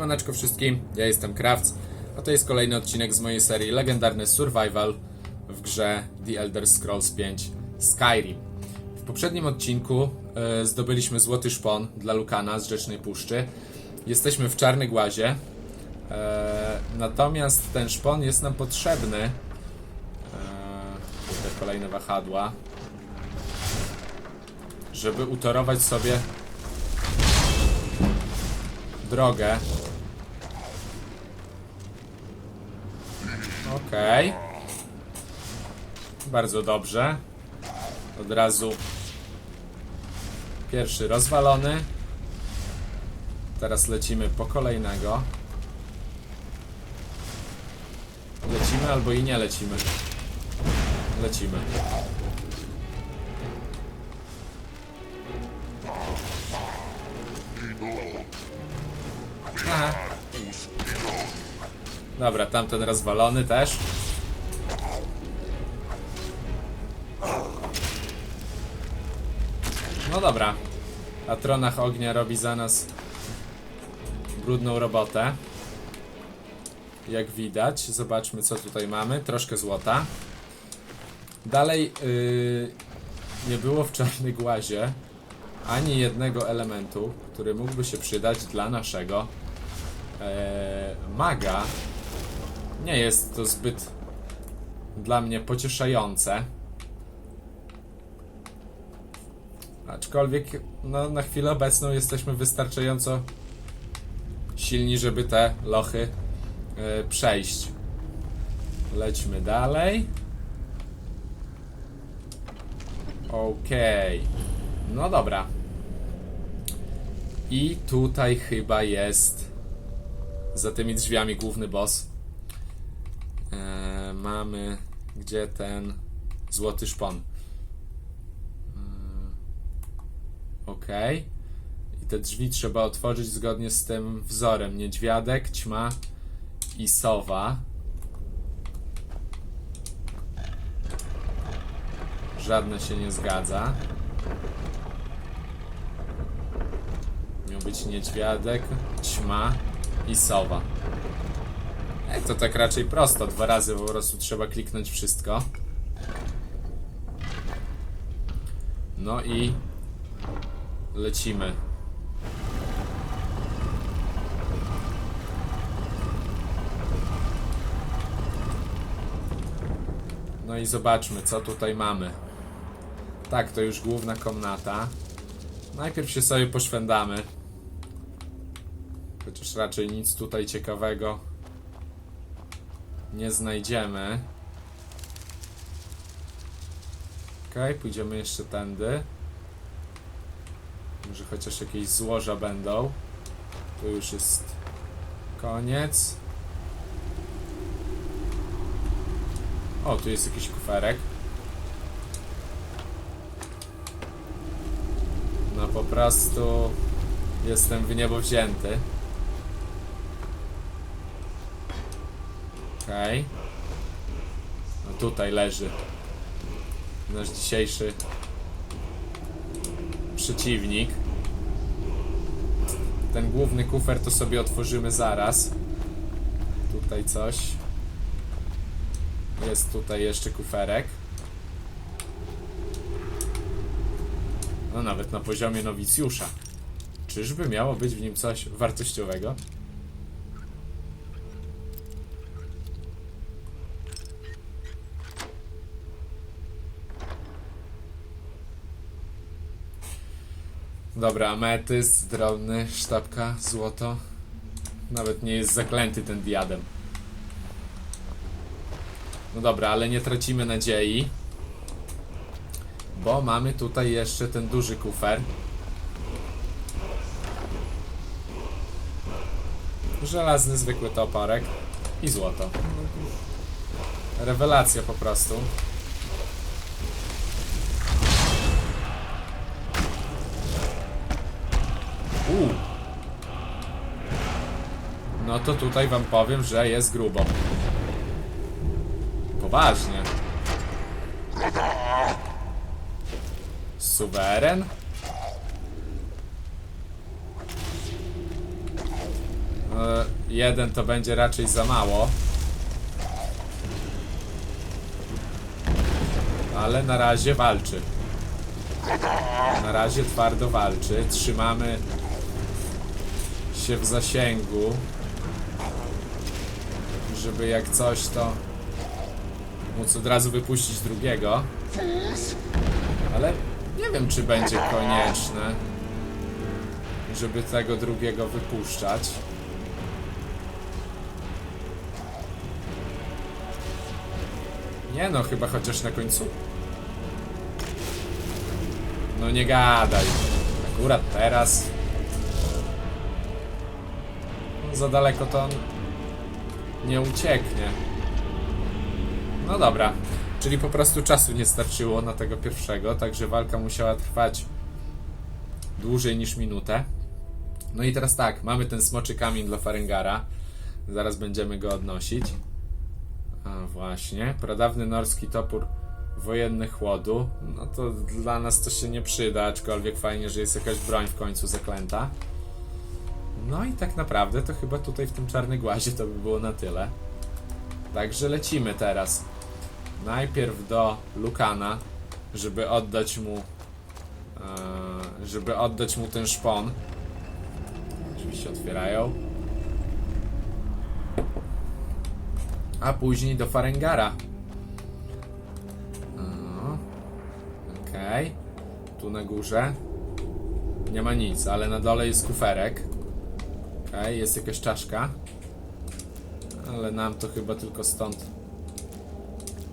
Siemaneczko wszystkim, ja jestem Krawc, a to jest kolejny odcinek z mojej serii Legendarny Survival w grze The Elder Scrolls 5 Skyrim. W poprzednim odcinku e, zdobyliśmy złoty szpon dla Lukana z Rzecznej Puszczy. Jesteśmy w Czarnej Głazie, e, natomiast ten szpon jest nam potrzebny. E, te kolejne wahadła. Żeby utorować sobie drogę. Okej. Bardzo dobrze. Od razu pierwszy rozwalony. Teraz lecimy po kolejnego. Lecimy albo i nie lecimy. Lecimy. Aha. Dobra, tamten rozwalony też. No dobra. A Tronach Ognia robi za nas brudną robotę. Jak widać, zobaczmy co tutaj mamy. Troszkę złota. Dalej yy, nie było w czarnej głazie ani jednego elementu, który mógłby się przydać dla naszego e, maga. Nie jest to zbyt dla mnie pocieszające. Aczkolwiek no, na chwilę obecną jesteśmy wystarczająco silni, żeby te lochy e, przejść. Lećmy dalej. Okej. No dobra. I tutaj chyba jest za tymi drzwiami główny boss. Eee, mamy gdzie ten złoty szpon. Eee, Okej. I te drzwi trzeba otworzyć zgodnie z tym wzorem. Niedźwiadek, ćma i sowa. Żadne się nie zgadza. Miał być niedźwiadek, ćma i sowa. Ej, to tak raczej prosto. Dwa razy po prostu trzeba kliknąć wszystko. No i lecimy. No i zobaczmy, co tutaj mamy. Tak, to już główna komnata. Najpierw się sobie poszwędamy. Chociaż raczej nic tutaj ciekawego nie znajdziemy. Okej, pójdziemy jeszcze tędy. Może chociaż jakieś złoża będą. Tu już jest koniec. O, tu jest jakiś kuferek. No po prostu jestem w niebo wzięty. Okej. No tutaj leży nasz dzisiejszy przeciwnik. Ten główny kufer to sobie otworzymy zaraz. Tutaj coś. Jest tutaj jeszcze kuferek. No nawet na poziomie nowicjusza. Czyżby miało być w nim coś wartościowego? Dobra, ametyst, drobny, sztabka, złoto. Nawet nie jest zaklęty ten diadem. No dobra, ale nie tracimy nadziei. Bo mamy tutaj jeszcze ten duży kufer. Żelazny, zwykły toporek i złoto. Rewelacja po prostu. To tutaj wam powiem, że jest grubo. Poważnie. Suweren? Eee, jeden to będzie raczej za mało. Ale na razie walczy. Na razie twardo walczy. Trzymamy się w zasięgu. Żeby jak coś to móc od razu wypuścić drugiego. Ale nie wiem czy będzie konieczne, żeby tego drugiego wypuszczać. Nie no, chyba chociaż na końcu. No nie gadaj. Akurat teraz. No, za daleko to nie ucieknie. No dobra. Czyli po prostu czasu nie starczyło na tego pierwszego, także walka musiała trwać dłużej niż minutę. No i teraz tak, mamy ten smoczy kamień dla Farengara. Zaraz będziemy go odnosić. A właśnie, pradawny norski topór wojenny chłodu. No to dla nas to się nie przyda, aczkolwiek fajnie, że jest jakaś broń w końcu zaklęta. No i tak naprawdę to chyba tutaj w tym czarnym głazie to by było na tyle. Także lecimy teraz. Najpierw do Lukana, żeby oddać mu e, żeby oddać mu ten szpon. Oczywiście otwierają. A później do Farengara. Okej. Tu na górze. Nie ma nic, ale na dole jest kuferek. Okej, jest jakaś czaszka. Ale nam to chyba tylko stąd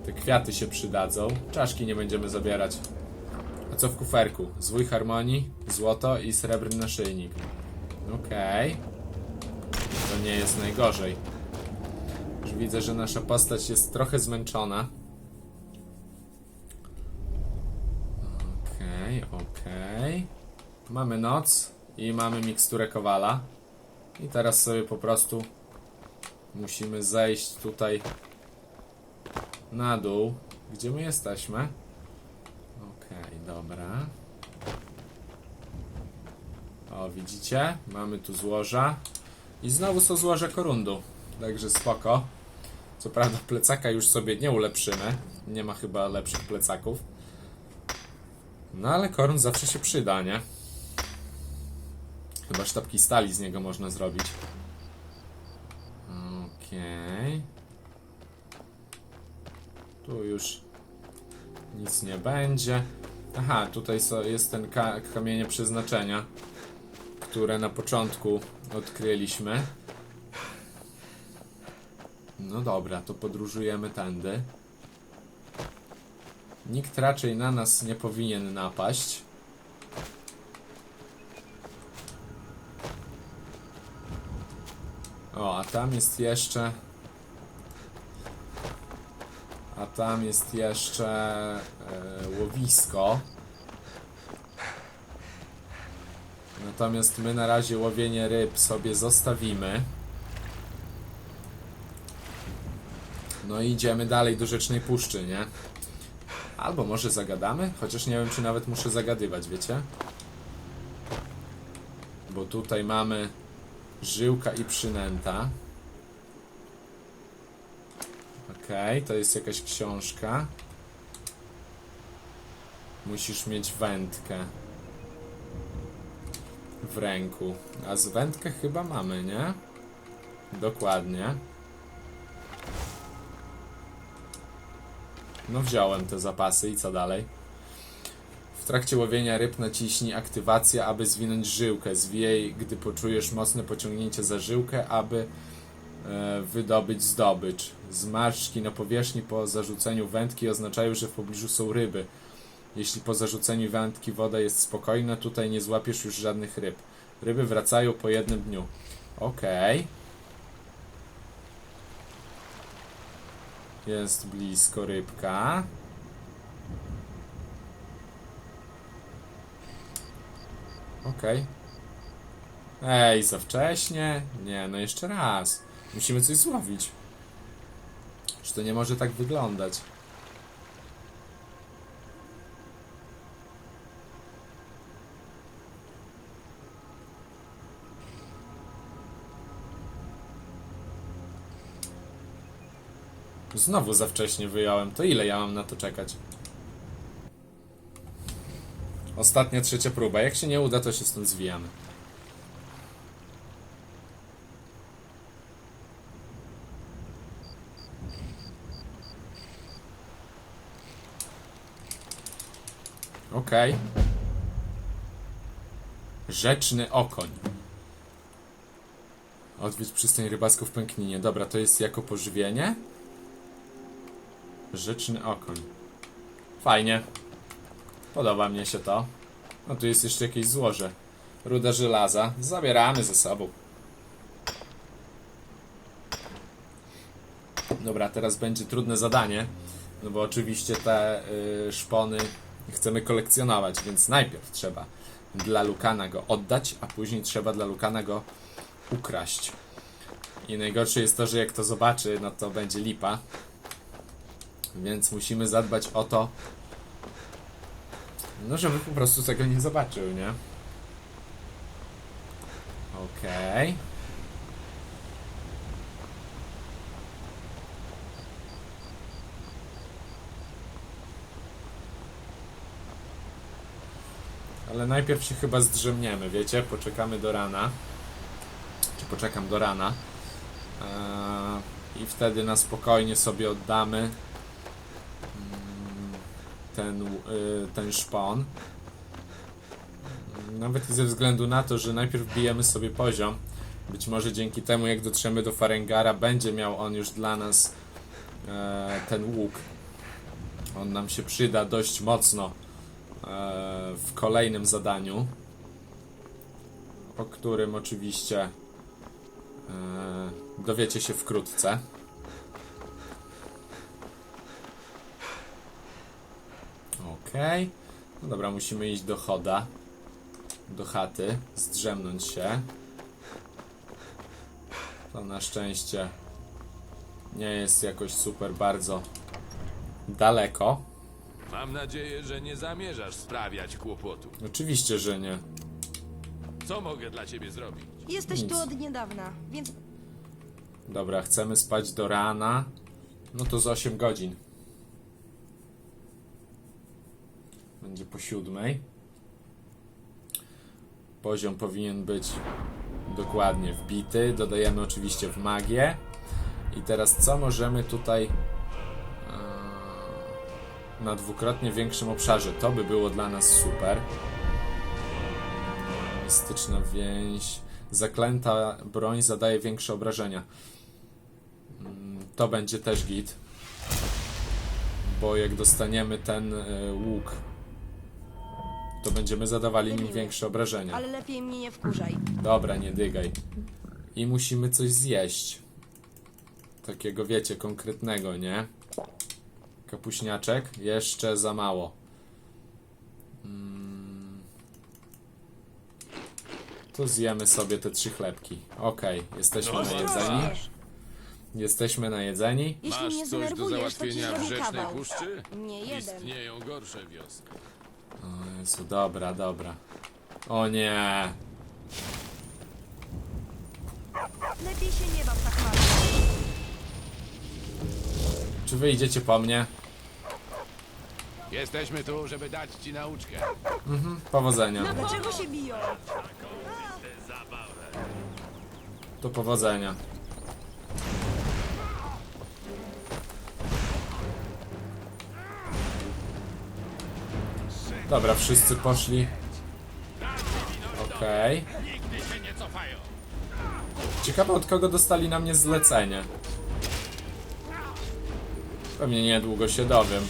te kwiaty się przydadzą. Czaszki nie będziemy zabierać. A co w kuferku? Zwój harmonii, złoto i srebrny naszyjnik. Okej. To nie jest najgorzej. Już widzę, że nasza postać jest trochę zmęczona. Okej, okej. Mamy noc i mamy miksturę kowala. I teraz sobie po prostu musimy zejść tutaj na dół. Gdzie my jesteśmy? Okej, dobra. O, widzicie? Mamy tu złoża. I znowu są złoża korundu. Także spoko. Co prawda plecaka już sobie nie ulepszymy. Nie ma chyba lepszych plecaków. No ale korun zawsze się przyda, nie? Chyba sztabki stali z niego można zrobić. Okej. Tu już nic nie będzie. Aha, tutaj jest ten ka kamienie przeznaczenia, które na początku odkryliśmy. No dobra, to podróżujemy tędy. Nikt raczej na nas nie powinien napaść. O, a tam jest jeszcze. A tam jest jeszcze e, łowisko. Natomiast my na razie łowienie ryb sobie zostawimy. No i idziemy dalej do Rzecznej Puszczy, nie? Albo może zagadamy? Chociaż nie wiem, czy nawet muszę zagadywać, wiecie? Bo tutaj mamy żyłka i przynęta. Okej, to jest jakaś książka. Musisz mieć wędkę w ręku. A z wędkę chyba mamy, nie? Dokładnie. No wziąłem te zapasy i co dalej? Trakcie łowienia ryb naciśnij aktywacja, aby zwinąć żyłkę. Zwijaj, gdy poczujesz mocne pociągnięcie za żyłkę, aby e, wydobyć zdobycz. Zmarszczki na powierzchni po zarzuceniu wędki oznaczają, że w pobliżu są ryby. Jeśli po zarzuceniu wędki woda jest spokojna, tutaj nie złapiesz już żadnych ryb. Ryby wracają po jednym dniu. Okej. Jest blisko rybka. Okej. Ej, za wcześnie? Nie, no jeszcze raz. Musimy coś złowić. Czy to nie może tak wyglądać? Znowu za wcześnie wyjąłem. To ile ja mam na to czekać? Ostatnia trzecia próba. Jak się nie uda, to się stąd zwijamy. Okej. Rzeczny okoń. Odwiedź przystań rybacką w Pękninie. Dobra, to jest jako pożywienie? Rzeczny okoń. Fajnie. Podoba mnie się to. No tu jest jeszcze jakieś złoże. Ruda żelaza. Zabieramy ze sobą. Dobra, teraz będzie trudne zadanie. No bo oczywiście te y, szpony chcemy kolekcjonować, więc najpierw trzeba dla Lukana go oddać, a później trzeba dla Lukana go ukraść. I najgorsze jest to, że jak to zobaczy, no to będzie lipa. Więc musimy zadbać o to, no żeby po prostu tego nie zobaczył, nie? Okej. Ale najpierw się chyba zdrzemniemy, wiecie? Poczekamy do rana. Czy poczekam do rana. Eee, I wtedy na spokojnie sobie oddamy ten, y, ten szpon. Nawet ze względu na to, że najpierw bijemy sobie poziom. Być może dzięki temu, jak dotrzemy do Farengara, będzie miał on już dla nas e, ten łuk. On nam się przyda dość mocno e, w kolejnym zadaniu, o którym oczywiście e, dowiecie się wkrótce. Okej. No dobra, musimy iść do choda. Do chaty. Zdrzemnąć się. To na szczęście nie jest jakoś super bardzo daleko. Mam nadzieję, że nie zamierzasz sprawiać kłopotu. Oczywiście, że nie. Co mogę dla ciebie zrobić? Jesteś Nic. tu od niedawna, więc Dobra, chcemy spać do rana. No to z 8 godzin. Będzie po siódmej. Poziom powinien być dokładnie wbity. Dodajemy oczywiście w magię. I teraz co możemy tutaj eee, na dwukrotnie większym obszarze? To by było dla nas super. Mistyczna więź. Zaklęta broń zadaje większe obrażenia. Mm, To będzie też git. Bo jak dostaniemy ten y, łuk, to będziemy zadawali nim większe obrażenia. ale lepiej mnie nie wkurzaj. Dobra, nie dygaj. I musimy coś zjeść. Takiego, wiecie, konkretnego, nie? Kapuśniaczek? Jeszcze za mało. Mm. To zjemy sobie te trzy chlebki. Okej, jesteśmy No, najedzeni. Wiesz, Jesteśmy najedzeni. Jeśli Masz mnie coś do zdenerwujesz, to ci załatwienia w zrobię Rzecznej kawał. Puszczy? Nie jeden. Istnieją gorsze wioski. O Jezu, dobra, dobra. O nie. Lepiej się nie baw tak marno. Czy wyjdziecie po mnie? Jesteśmy tu, żeby dać ci nauczkę. Powodzenia. Dlaczego się biją? To powodzenia. Dobra, wszyscy poszli. Okej. Ciekawe od kogo dostali na mnie zlecenie. Pewnie niedługo się dowiem.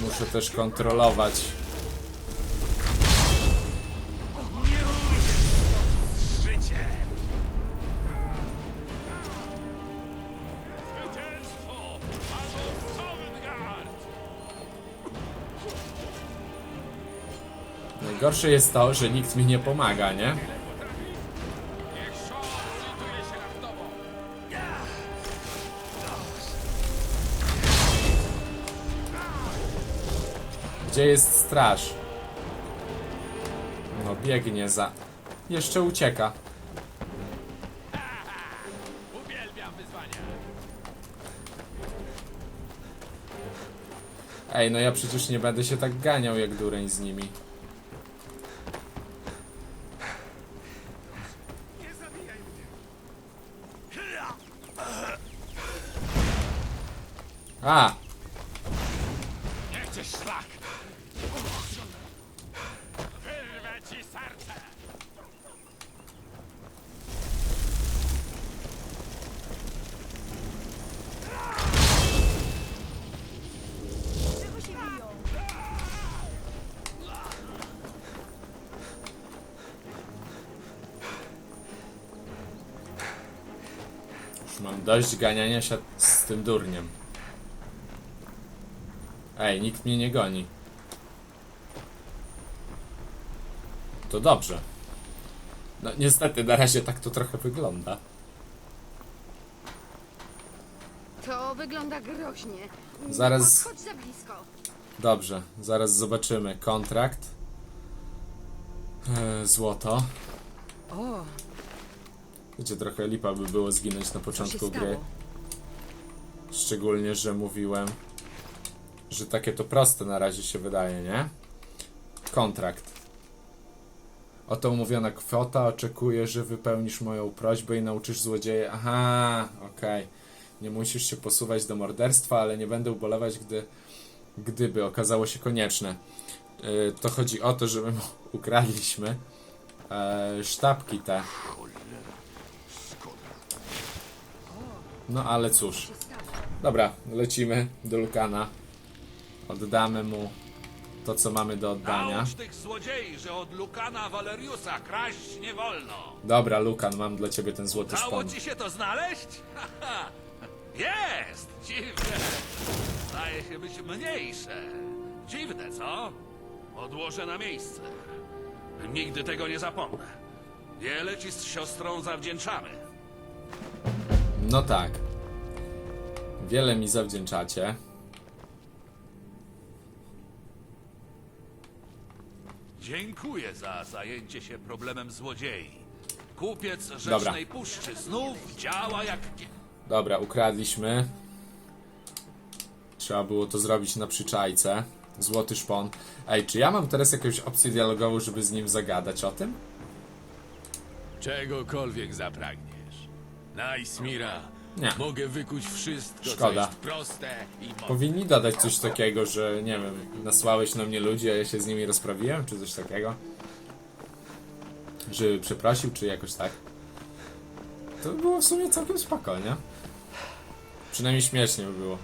Muszę też kontrolować. Gorsze jest to, że nikt mi nie pomaga, nie? Gdzie jest straż? No biegnie za... Jeszcze ucieka. Ej, no ja przecież nie będę się tak ganiał jak dureń z nimi. A! Nie chcesz szlak! Wyrwę ci serce! Mam dość ganiania się z tym durniem. Ej, nikt mnie nie goni. To dobrze. No niestety, na razie tak to trochę wygląda. To wygląda groźnie. Nie Zaraz- podchodź za blisko. Dobrze, zaraz zobaczymy. Kontrakt. Eee, złoto. O, Wiecie, trochę lipa by było zginąć na co się początku gry. stało? Szczególnie, że mówiłem, że takie to proste na razie się wydaje, nie? Kontrakt. Oto umówiona kwota. Oczekuję, że wypełnisz moją prośbę i nauczysz złodzieje. Aha, okej. Nie musisz się posuwać do morderstwa, ale nie będę ubolewać, gdy, gdyby okazało się konieczne. Yy, to chodzi o to, że my ukradliśmy e, sztabki te. No ale cóż. Dobra, lecimy do Lukana. Oddamy mu to, co mamy do oddania. Naucz tych złodziei, że od Lukana Valeriusa kraść nie wolno! Dobra, Lukan, mam dla ciebie ten złoty Dało szpon. ci się to znaleźć? Haha! Jest! Dziwne! Zdaje się być mniejsze. Dziwne, co? Odłożę na miejsce. Nigdy tego nie zapomnę. Wiele ci z siostrą zawdzięczamy. No tak. Wiele mi zawdzięczacie. Dziękuję za zajęcie się problemem złodziei. Kupiec Rzecznej Puszczy znów działa jak... Dobra, ukradliśmy. Trzeba było to zrobić na przyczajce. Złoty szpon. Ej, czy ja mam teraz jakąś opcję dialogową, żeby z nim zagadać o tym? Czegokolwiek zapragniesz. Najsmira, Nie. mogę wykuć wszystko, Szkoda. co jest proste i mocne. Powinni dodać coś takiego, że nie wiem, nasłałeś na mnie ludzi, a ja się z nimi rozprawiłem, czy coś takiego. Żeby przeprosił, czy jakoś tak. To by było w sumie całkiem spoko, nie? Przynajmniej śmiesznie by było.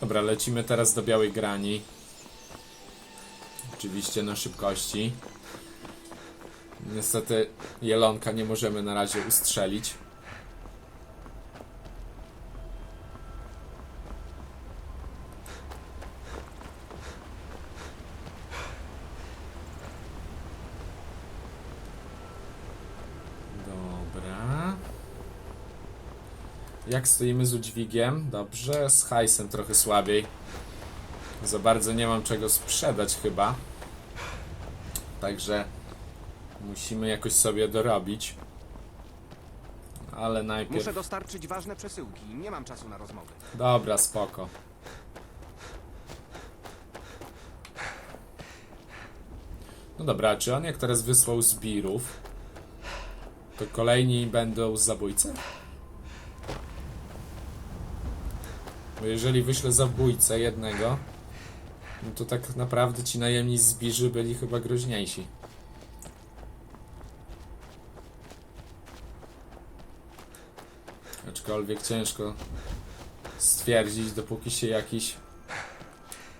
Dobra, lecimy teraz do Białej Grani. Oczywiście na szybkości. Niestety jelonka nie możemy na razie ustrzelić. Dobra. Jak stoimy z udźwigiem? Dobrze, z hajsem trochę słabiej. Za bardzo nie mam czego sprzedać chyba. Także Musimy jakoś sobie dorobić. Ale najpierw. Muszę dostarczyć ważne przesyłki. Nie mam czasu na rozmowy. Dobra, spoko. No dobra, czy on jak teraz wysłał zbirów, to kolejni będą zabójcy? Bo jeżeli wyślę zabójcę jednego, no to tak naprawdę ci najemni zbirzy byli chyba groźniejsi. Aczkolwiek ciężko stwierdzić, dopóki się jakiś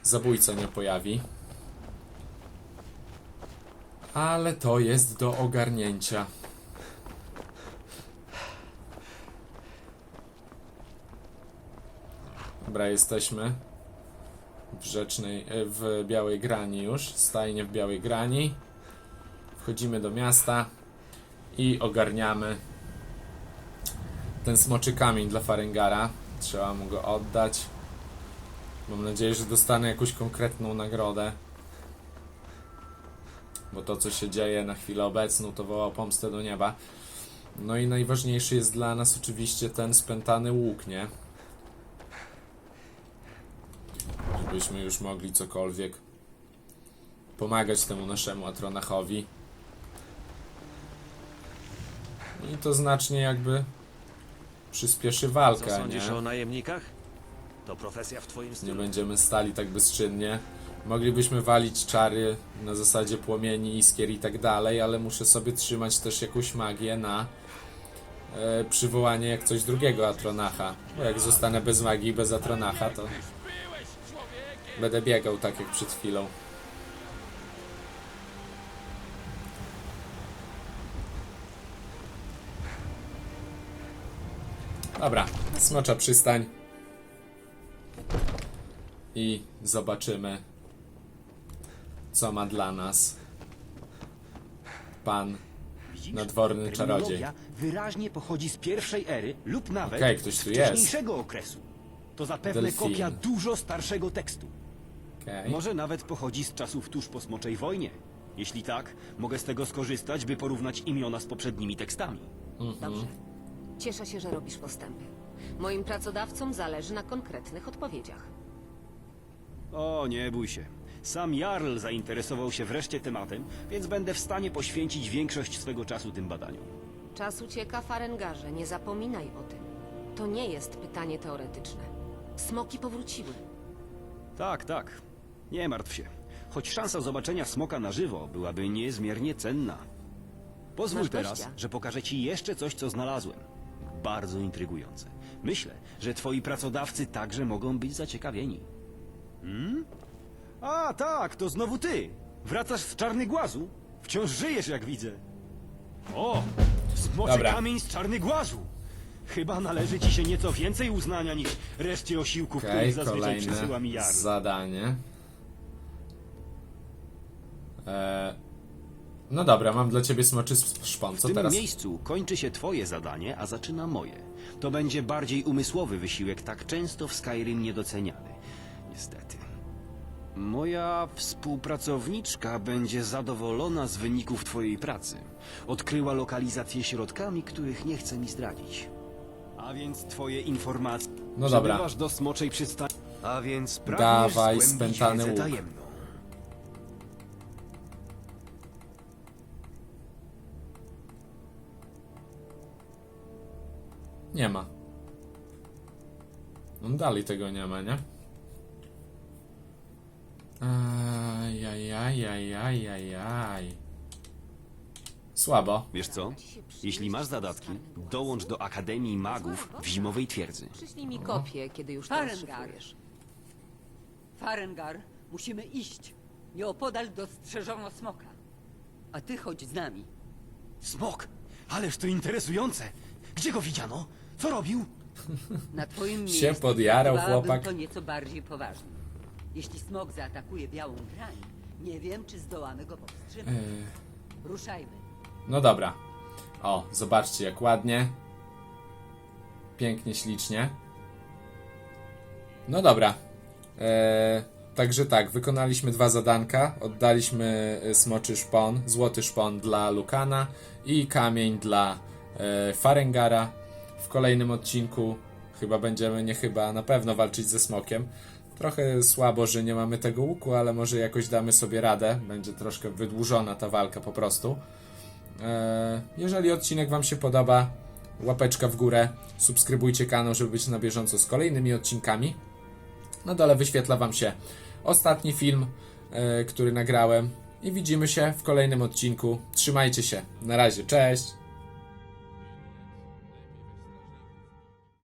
zabójca nie pojawi. Ale to jest do ogarnięcia. Dobra, jesteśmy w rzecznej, e, w Białej Grani już, stajnie w Białej Grani. Wchodzimy do miasta i ogarniamy ten smoczy kamień dla Farengara. Trzeba mu go oddać. Mam nadzieję, że dostanę jakąś konkretną nagrodę. Bo to, co się dzieje na chwilę obecną, to woła pomstę do nieba. No i najważniejszy jest dla nas oczywiście ten spętany łuk, nie? Żebyśmy już mogli cokolwiek pomagać temu naszemu Atronachowi. I to znacznie jakby przyspieszy Co walkę, sądzisz nie? o najemnikach? To profesja w twoim Nie stylu. będziemy stali tak bezczynnie. Moglibyśmy walić czary na zasadzie płomieni, iskier i tak dalej, ale muszę sobie trzymać też jakąś magię na e, przywołanie jak coś drugiego Atronacha. Bo jak zostanę bez magii i bez Atronacha, to będę biegał tak jak przed chwilą. Dobra, smocza przystań i zobaczymy, co ma dla nas pan nadworny czarodziej. Wyraźnie pochodzi z pierwszej ery lub nawet Okej, ktoś z tu jest. wcześniejszego okresu. To zapewne Delfin. kopia dużo starszego tekstu. Okej. Może nawet pochodzi z czasów tuż po Smoczej Wojnie. Jeśli tak, mogę z tego skorzystać, by porównać imiona z poprzednimi tekstami. Dobrze. Cieszę się, że robisz postępy. Moim pracodawcom zależy na konkretnych odpowiedziach. O, nie bój się. Sam Jarl zainteresował się wreszcie tematem, więc będę w stanie poświęcić większość swego czasu tym badaniom. Czas ucieka, Farengarze, nie zapominaj o tym. To nie jest pytanie teoretyczne. Smoki powróciły. Tak, tak. Nie martw się. Choć szansa zobaczenia smoka na żywo byłaby niezmiernie cenna. Pozwól Masz teraz, gościa. że pokażę ci jeszcze coś, co znalazłem. Bardzo intrygujące. Myślę, że twoi pracodawcy także mogą być zaciekawieni. Hmm? A, tak, to znowu ty. Wracasz z Czarny Głazu? Wciąż żyjesz, jak widzę. O, Dobra. kamień z Czarny Głazu. Chyba należy ci się nieco więcej uznania niż reszcie osiłków, Okej, których zazwyczaj przesyła mi Jarl. zadanie. E, no dobra, mam dla ciebie smoczy szpon. W Co tym teraz? miejscu kończy się twoje zadanie, a zaczyna moje. To będzie bardziej umysłowy wysiłek, tak często w Skyrim niedoceniany. Niestety. Moja współpracowniczka będzie zadowolona z wyników twojej pracy. Odkryła lokalizację środkami, których nie chce mi zdradzić. A więc twoje informacje. No dobra. Przybywasz do smoczej przystani. A więc pragniesz Dawaj, zgłębić spętany wiedzę łuk. tajemną. Nie ma. No dalej tego nie ma, nie? Ajajajajajajaj. Słabo. Wiesz co? Jeśli masz zadatki, dołącz do Akademii Magów w Zimowej Twierdzy. Przyślij mi kopię, kiedy już to Farengar. rozszyfrujesz. Farengar, musimy iść. Nieopodal dostrzeżono smoka. A ty chodź z nami. Smok! Ależ to interesujące! Gdzie go widziano? Co robił? Na twoim Się miejscu podjarał chłopak. to nieco bardziej poważnie. Jeśli smok zaatakuje białą grań, nie wiem, czy zdołamy go powstrzymać. Ruszajmy. No dobra. O, zobaczcie jak ładnie. Pięknie, ślicznie. No dobra. Eee, także tak, wykonaliśmy dwa zadanka. Oddaliśmy e, smoczy szpon, złoty szpon dla Lukana i kamień dla e, Farengara. W kolejnym odcinku chyba będziemy, nie chyba, na pewno walczyć ze smokiem. Trochę słabo, że nie mamy tego łuku, ale może jakoś damy sobie radę. Będzie troszkę wydłużona ta walka po prostu. E, Jeżeli odcinek Wam się podoba, łapeczka w górę, subskrybujcie kanał, żeby być na bieżąco z kolejnymi odcinkami. Na dole wyświetla Wam się ostatni film, e, który nagrałem. I widzimy się w kolejnym odcinku. Trzymajcie się. Na razie, cześć!